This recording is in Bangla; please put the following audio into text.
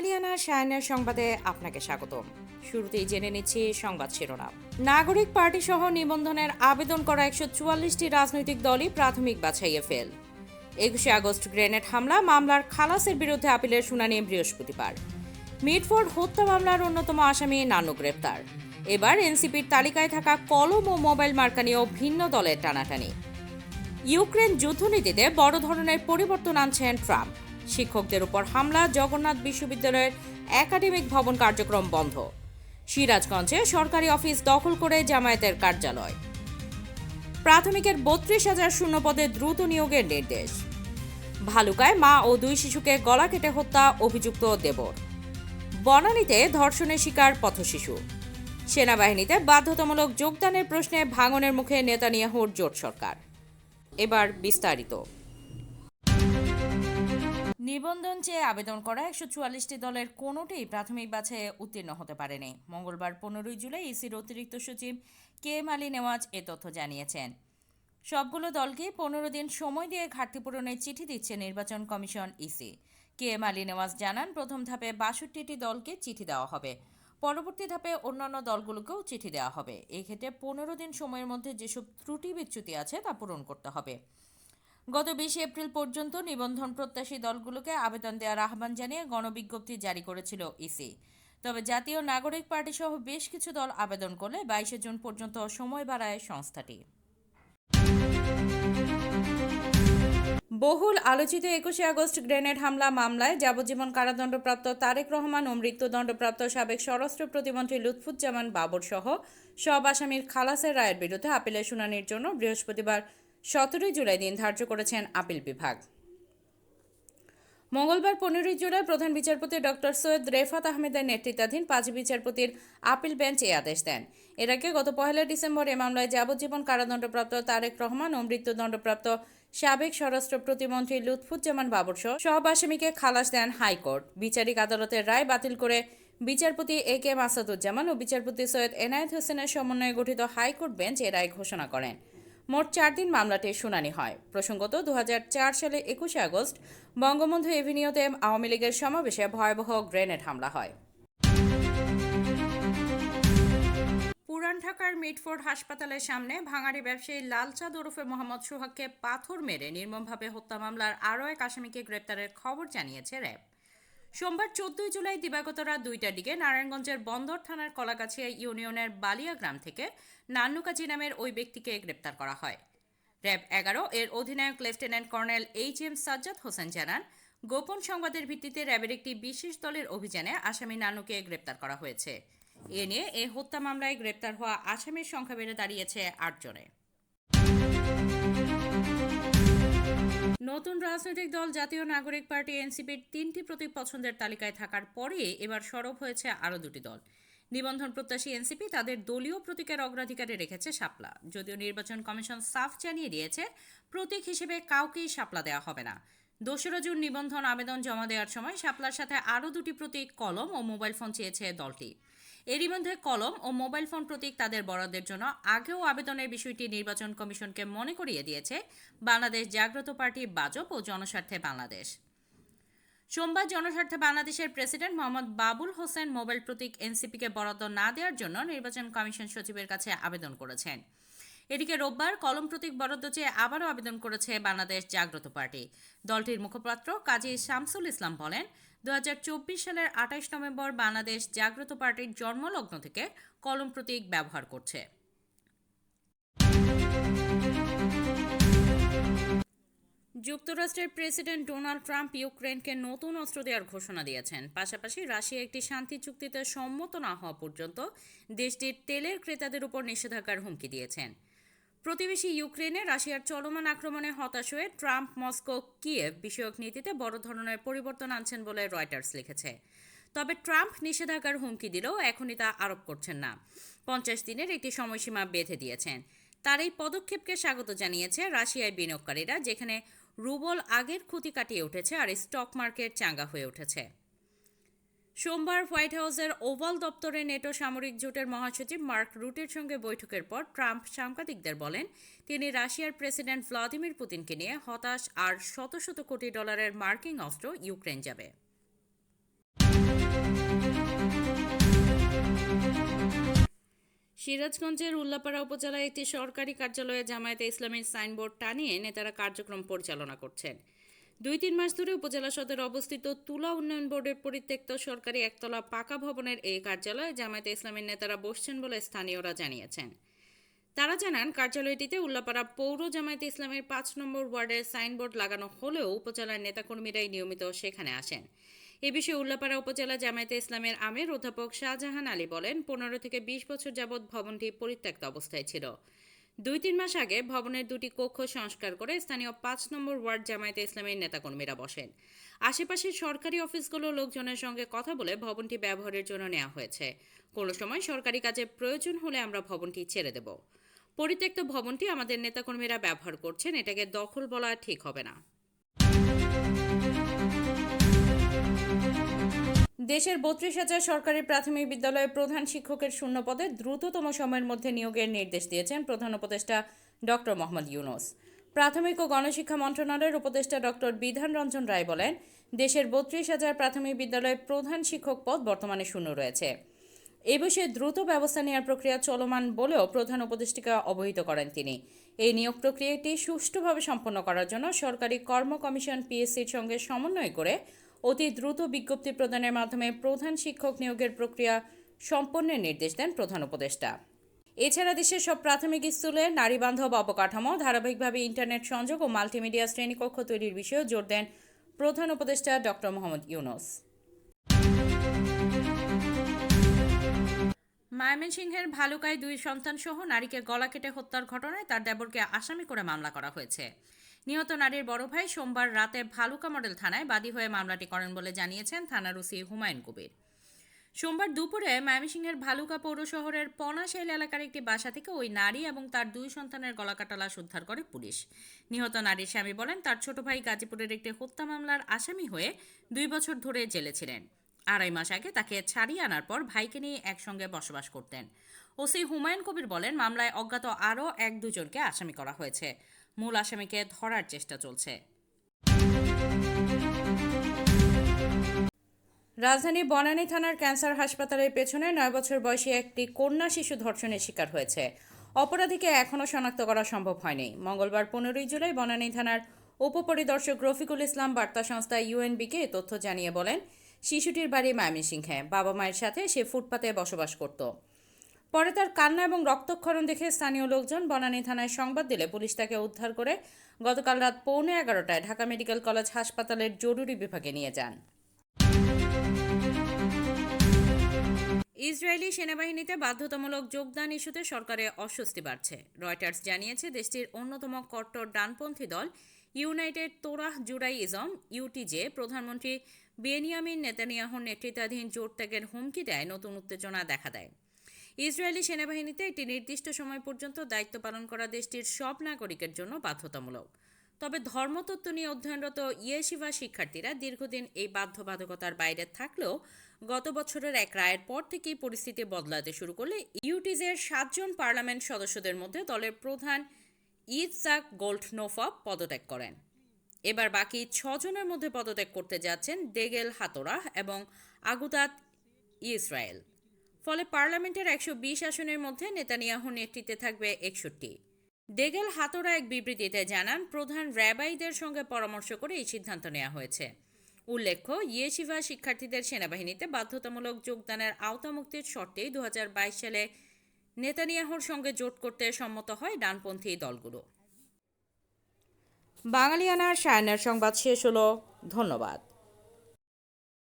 কামালিয়ানা শায়নের সংবাদে আপনাকে স্বাগতম। শুরুতেই জেনে নিচ্ছি সংবাদ শিরোনাম। নাগরিক পার্টি সহ নিবন্ধনের আবেদন করা একশো চুয়াল্লিশটি রাজনৈতিক দলই প্রাথমিক বাছাইয়ে ফেল। একুশে আগস্ট গ্রেনেড হামলা, মামলার খালাসের বিরুদ্ধে আপিলের শুনানি বৃহস্পতিবার। মিটফোর্ড হত্যা মামলার অন্যতম আসামি নানু গ্রেপ্তার। এবার এনসিপির তালিকায় থাকা কলম ও মোবাইল মার্কা নিয়েও ভিন্ন দলের টানাটানি। ইউক্রেন যুদ্ধনীতিতে বড় ধরনের পরিবর্তন আনছেন ট্রাম্প। শিক্ষকদের উপর হামলা, জগন্নাথ বিশ্ববিদ্যালয়ের একাডেমিক ভবন কার্যক্রম বন্ধ। সিরাজগঞ্জে সরকারি অফিস দখল করে জামায়াতের কার্যালয়। প্রাথমিকের বত্রিশ হাজার শূন্য পদে দ্রুত নিয়োগের নির্দেশ। ভালুকায় মা ও দুই শিশুকে গলা কেটে হত্যা, অভিযুক্ত দেবর। বনানীতে ধর্ষণের শিকার পথশিশু। সেনাবাহিনীতে বাধ্যতামূলক যোগদানের প্রশ্নে ভাঙনের মুখে নেতানিয়াহুর জোট সরকার। এবার বিস্তারিত। নিবন্ধন চেয়ে আবেদন করা একশো চুয়াল্লিশটি দলের কোনোটিই প্রাথমিক বাছাইয়ে উত্তীর্ণ হতে পারেনি। মঙ্গলবার পনেরোই জুলাই ইসির অতিরিক্ত সচিব কে এম আলী নেওয়াজ এ তথ্য জানিয়েছেন। সবগুলো দলকে পনেরো দিন সময় দিয়ে ঘাটতি পূরণের চিঠি দিচ্ছে নির্বাচন commission EC. K M Ali Newaz জানান, প্রথম ধাপে বাষট্টিটি দলকে চিঠি দেওয়া হবে। পরবর্তী ধাপে অন্যান্য দলগুলোকেও চিঠি দেওয়া হবে। এক্ষেত্রে পনেরো দিন সময়ের মধ্যে যেসব ত্রুটি বিচ্যুতি আছে তা পূরণ করতে হবে। গত বিশে এপ্রিল পর্যন্ত নিবন্ধন প্রত্যাশী দলগুলোকে আবেদন দেওয়ার আহ্বান জানিয়ে গণবিজ্ঞপ্তি জারি করেছিল ইসি। তবে জাতীয় নাগরিক পার্টি সহ বেশ কিছু দল আবেদন করলে বাইশে জুন পর্যন্ত সময় বাড়ায় সংস্থাটি। বহুল আলোচিত একুশে আগস্ট গ্রেনেড হামলা মামলায় যাবজ্জীবন কারাদণ্ডপ্রাপ্ত তারেক রহমান ও মৃত্যুদণ্ডপ্রাপ্ত সাবেক স্বরাষ্ট্র প্রতিমন্ত্রী লুৎফুজ্জামান বাবর সহ সব আসামির খালাসের রায়ের বিরুদ্ধে আপিলের শুনানির জন্য বৃহস্পতিবার সতেরোই জুলাই দিন ধার্য করেছেন আপিল বিভাগ। মঙ্গলবার পনেরোই জুলাই প্রধান বিচারপতি ডক্টর সৈয়দ রেফাত আহমেদের নেতৃত্বাধীন পাঁচ বিচারপতির আপিল বেঞ্চ এই আদেশ দেন। এর আগে গত পহেলা ডিসেম্বর এ মামলায় যাবজ্জীবন কারাদণ্ডপ্রাপ্ত তারেক রহমান ও মৃত্যুদণ্ডপ্রাপ্ত সাবেক স্বরাষ্ট্র প্রতিমন্ত্রী লুৎফুজ্জামান বাবর সহ সব আসামিকে খালাস দেন হাইকোর্ট। বিচারিক আদালতের রায় বাতিল করে বিচারপতি এ কে মাসাদুজ্জামান ও বিচারপতি সৈয়দ এনায়েত হোসেনের সমন্বয়ে গঠিত হাইকোর্ট বেঞ্চ এ রায় ঘোষণা করেন। মোট চার দিন মামলাটির শুনানি হয়। প্রসঙ্গত দু হাজার চার সালে একুশে আগস্ট বঙ্গবন্ধু এভিনিউতে আওয়ামী লীগের সমাবেশে ভয়াবহ গ্রেনেড হামলা হয়। পুরান ঢাকার মিটফোর্ড হাসপাতালের সামনে ভাঙাড়ি ব্যবসায়ী লালচাঁদ ওরফে মোহাম্মদ সোহাগকে পাথর মেরে নির্মমভাবে হত্যা মামলার আরও এক আসামিকে গ্রেপ্তারের খবর জানিয়েছে র্যাব। সোমবার চোদ্দই জুলাই দিবাগত রাত দুইটার দিকে নারায়ণগঞ্জের বন্দর থানার কলাগাছিয়া ইউনিয়নের বালিয়া গ্রাম থেকে নান্নুকাজি নামের ওই ব্যক্তিকে গ্রেপ্তার করা হয়। র্যাব এগারো এর অধিনায়ক lieutenant colonel H M Sajjad Hossain জানান, গোপন সংবাদের ভিত্তিতে র্যাবের একটি বিশেষ দলের অভিযানে আসামি নানুকে গ্রেপ্তার করা হয়েছে। এ নিয়ে এ হত্যা মামলায় গ্রেপ্তার হওয়া আসামির সংখ্যা বেড়ে দাঁড়িয়েছে আটজনে। নতুন রাজনৈতিক দল, জাতীয় নাগরিক পার্টি, এনসিপির তিনটি প্রতীক পছন্দের তালিকায় থাকার পরে এবার সরব হয়েছে আরও দুটি দল। নিবন্ধন প্রত্যাশী এনসিপি তাদের দলীয় প্রতীকের অগ্রাধিকারে রেখেছে শাপলা। যদিও নির্বাচন কমিশন সাফ জানিয়ে দিয়েছে, প্রতীক হিসেবে কাউকেই শাপলা দেওয়া হবে না। দোসরা জুন নিবন্ধন আবেদন জমা দেওয়ার সময় শাপলার সাথে আরও দুটি প্রতীক, কলম ও মোবাইল ফোন চেয়েছে দলটি। এরই মধ্যে কলম ও মোবাইল ফোন প্রতীক তাদের বরাদ্দের জন্য আগেও আবেদনের বিষয়টি নির্বাচন কমিশনকে মনে করিয়ে দিয়েছে বাংলাদেশ জাগ্রত পার্টি বাজপ ও জনস্বার্থে বাংলাদেশ। সোমবার জনস্বার্থে বাংলাদেশের প্রেসিডেন্ট মোহাম্মদ বাবুল হোসেন মোবাইল প্রতীক এনসিপিকে বরাদ্দ না দেওয়ার জন্য নির্বাচন কমিশন সচিবের কাছে আবেদন করেছেন। এদিকে রোববার কলম প্রতীক বরাদ্দ চেয়ে আবারও আবেদন করেছে বাংলাদেশ জাগ্রত পার্টি। দলটির মুখপাত্র কাজী শামসুল ইসলাম বলেন দুহাজার চব্বিশ সালের আঠাইশ নভেম্বর বাংলাদেশ জাগ্রত পার্টির জন্মলগ্ন থেকে কলম প্রতীক ব্যবহার করছে। যুক্তরাষ্ট্রের প্রেসিডেন্ট ডোনাল্ড ট্রাম্প ইউক্রেনকে নতুন অস্ত্র দেওয়ার ঘোষণা দিয়েছেন। পাশাপাশি রাশিয়া একটি শান্তি চুক্তিতে সম্মত না হওয়া পর্যন্ত দেশটির তেলের ক্রেতাদের উপর নিষেধাজ্ঞার হুমকি দিয়েছেন। প্রতিবেশী ইউক্রেনে রাশিয়ার চলমান আক্রমণে হতাশ হয়ে ট্রাম্প মস্কো, কিয়েভ বিষয়ক নীতিতে বড় ধরনের পরিবর্তন আনছেন বলে রয়টার্স লিখেছে। তবে ট্রাম্প নিষেধাজ্ঞার হুমকি দিলেও এখনই তা আরোপ করছেন না। পঞ্চাশ দিনের একটি সময়সীমা বেঁধে দিয়েছেন। তার এই পদক্ষেপকে স্বাগত জানিয়েছে রাশিয়ায় বিনিয়োগকারীরা, যেখানে রুবল আগের ক্ষতি কাটিয়ে উঠেছে আর স্টক মার্কেট চাঙ্গা হয়ে উঠেছে। সোমবার হোয়াইট হাউসের ওভাল দপ্তরে নেটো সামরিক জোটের মহাসচিব মার্ক রুটের সঙ্গে বৈঠকের পর ট্রাম্প সাংবাদিকদের বলেন, তিনি রাশিয়ার প্রেসিডেন্ট ভ্লাদিমির পুতিনকে নিয়ে হতাশ আর শত শত কোটি ডলারের মার্কিং অস্ত্র ইউক্রেন যাবে। সিরাজগঞ্জের উল্লাপাড়া উপজেলায় একটি সরকারি কার্যালয়ে জামায়াতে ইসলামের সাইনবোর্ড টানিয়ে নেতারা কার্যক্রম পরিচালনা করছেন। দুই তিন মাস ধরে উপজেলা সদরে অবস্থিত তুলা উন্নয়ন বোর্ডের পরিত্যক্ত সরকারি একতলা পাকা ভবনের এই কার্যালয়ে জামায়াতে ইসলামের নেতারা বসছেন বলে স্থানীয়রা জানিয়েছেন। তারা জানান, কার্যালয়টিতে উল্লাপাড়া পৌর জামায়াতে ইসলামের পাঁচ নম্বর ওয়ার্ডের সাইনবোর্ড লাগানো হলেও উপজেলার নেতাকর্মীরাই নিয়মিত সেখানে আসেন। এ বিষয়ে উল্লাপাড়া উপজেলা জামায়াতে ইসলামের আমের অধ্যাপক শাহজাহান আলী বলেন, পনেরো থেকে বিশ বছর যাবৎ ভবনটি পরিত্যক্ত অবস্থায় ছিল। দুই তিন মাস আগে ভবনের দুটি কক্ষ সংস্কার করে স্থানীয় পাঁচ নম্বর ওয়ার্ড জামায়াতে ইসলামের নেতাকর্মীরা বসেন। আশেপাশের সরকারি অফিসগুলো লোকজনের সঙ্গে কথা বলে ভবনটি ব্যবহারের জন্য নেওয়া হয়েছে। কোনো সময় সরকারি কাজে প্রয়োজন হলে আমরা ভবনটি ছেড়ে দেব। পরিত্যক্ত ভবনটি আমাদের নেতাকর্মীরা ব্যবহার করছেন, এটাকে দখল বলা ঠিক হবে না। দেশের বত্রিশ হাজার সরকারি প্রাথমিক বিদ্যালয়ের প্রধান শিক্ষকের শূন্য পদে দ্রুততম সময়ের মধ্যে নিয়োগের নির্দেশ দিয়েছেন প্রধান উপদেষ্টা ডক্টর মোহাম্মদ ইউনুস। প্রাথমিক ও গণশিক্ষা মন্ত্রণালয়ের উপদেষ্টা ডক্টর বিধান রঞ্জন রায় বলেন, দেশের বত্রিশ হাজার প্রাথমিক বিদ্যালয়ের প্রধান শিক্ষক পদ বর্তমানে শূন্য রয়েছে। এ বিষয়ে দ্রুত ব্যবস্থা নেওয়ার প্রক্রিয়া চলমান বলেও প্রধান উপদেষ্টিকা অবহিত করেন তিনি। এই নিয়োগ প্রক্রিয়াটি সুষ্ঠুভাবে সম্পন্ন করার জন্য সরকারি কর্ম কমিশন পিএসসির সঙ্গে সমন্বয় করে অতি দ্রুত বিজ্ঞপ্তি প্রদানের মাধ্যমে প্রধান শিক্ষক নিয়োগের প্রক্রিয়া সম্পন্নের নির্দেশ দেন প্রধান উপদেষ্টা। এছাড়া দেশের সব প্রাথমিক স্কুলে নারী বান্ধব অবকাঠামো, ধারাবাহিকভাবে ইন্টারনেট সংযোগ ও মাল্টিমিডিয়া শ্রেণীকক্ষ তৈরির বিষয়েও জোর দেন প্রধান উপদেষ্টা ডক্টর মোহাম্মদ ইউনুস। ময়মনসিংহের ভালুকায় দুই সন্তানসহ নারীকে গলা কেটে হত্যার ঘটনায় তার দেবরকে আসামি করে মামলা করা হয়েছে। নিহত নারীর বড় ভাই সোমবার রাতে ভালুকা মডেল থানায় বাদী হয়ে মামলাটি করেন বলে জানিয়েছেন থানার ওসি হুমায়ুন কবির। সোমবার দুপুরে ময়মনসিংহের ভালুকা পৌর শহরের পনাশাইল এলাকার একটি বাসা থেকে ওই নারী এবং তার দুই সন্তানের গলাকাটা লাশ উদ্ধার করে পুলিশ। নিহত নারীর স্বামী বলেন, তার ছোট ভাই গাজীপুরের একটি হত্যা মামলার আসামি হয়ে দুই বছর ধরে জেলে ছিলেন। আড়াই মাস আগে তাকে ছাড়িয়ে আনার পর ভাইকে নিয়ে একসঙ্গে বসবাস করতেন। ওসি হুমায়ুন কবির বলেন, মামলায় অজ্ঞাত আরও এক দুজনকে আসামি করা হয়েছে। মূল আসামিকে ধরার চেষ্টা চলছে। রাজধানী বনানী থানার ক্যান্সার হাসপাতালের পেছনে নয় বছর বয়সী একটি কন্যা শিশু ধর্ষণের শিকার হয়েছে। অপরাধীকে এখনও শনাক্ত করা সম্ভব হয়নি। মঙ্গলবার পনেরোই জুলাই বনানী থানার উপপরিদর্শক রফিকুল ইসলাম বার্তা সংস্থা ইউএনবিকে তথ্য জানিয়ে বলেন, শিশুটির বাড়ি ময়মনসিংহে। বাবা মায়ের সাথে সে ফুটপাতে বসবাস করত। পরে তার কান্না এবং রক্তক্ষরণ দেখে স্থানীয় লোকজন বনানী থানায় সংবাদ দিলে পুলিশ তাকে উদ্ধার করে গতকাল রাত পৌনে এগারোটায় ঢাকা মেডিকেল কলেজ হাসপাতালের জরুরি বিভাগে নিয়ে যান। ইসরায়েলি সেনাবাহিনীতে বাধ্যতামূলক যোগদান ইস্যুতে সরকারে অস্বস্তি বাড়ছে। রয়টার্স জানিয়েছে দেশটির অন্যতম কট্টর ডানপন্থী দল ইউনাইটেড তোরাহ জুডাইজম, ইউটিজে, প্রধানমন্ত্রী বেনিয়ামিন নেতানিয়াহুর নেতৃত্বাধীন জোট ত্যাগের হুমকি দেয়, নতুন উত্তেজনা দেখা দেয়। ইসরায়েলি সেনাবাহিনীতে একটি নির্দিষ্ট সময় পর্যন্ত দায়িত্ব পালন করা দেশটির সব নাগরিকের জন্য বাধ্যতামূলক। তবে ধর্মতত্ত্ব নিয়ে অধ্যয়নরত ইয়েশিভা শিক্ষার্থীরা দীর্ঘদিন এই বাধ্যবাধকতার বাইরে থাকলেও গত বছরের এক রায়ের পর থেকেই পরিস্থিতি বদলাতে শুরু করলে ইউটিজের সাতজন পার্লামেন্ট সদস্যদের মধ্যে দলের প্রধান ইদসাক গোল্ডনোফা পদত্যাগ করেন। এবার বাকি ছজনের মধ্যে পদত্যাগ করতে যাচ্ছেন দেগেল হাতোরাহ এবং আগুদাত ইসরায়েল। ফলে পার্লামেন্টের একশো বিশ আসনের মধ্যে নেতানিয়াহুর নেতৃত্বে থাকবে একষট্টি। দেগেল হাতোরা এক বিবৃতিতে জানান, প্রধান র্যাবাইদের সঙ্গে পরামর্শ করে এই সিদ্ধান্ত নেওয়া হয়েছে। উল্লেখ্য, ইয়েশিভা শিক্ষার্থীদের সেনাবাহিনীতে বাধ্যতামূলক যোগদানের আওতামুক্তির শর্তেই দু হাজার বাইশ সালে নেতানিয়াহুর সঙ্গে জোট করতে সম্মত হয় ডানপন্থী দলগুলো। বাঙালিয়ানার সায়নের সংবাদ শেষ হলো। ধন্যবাদ।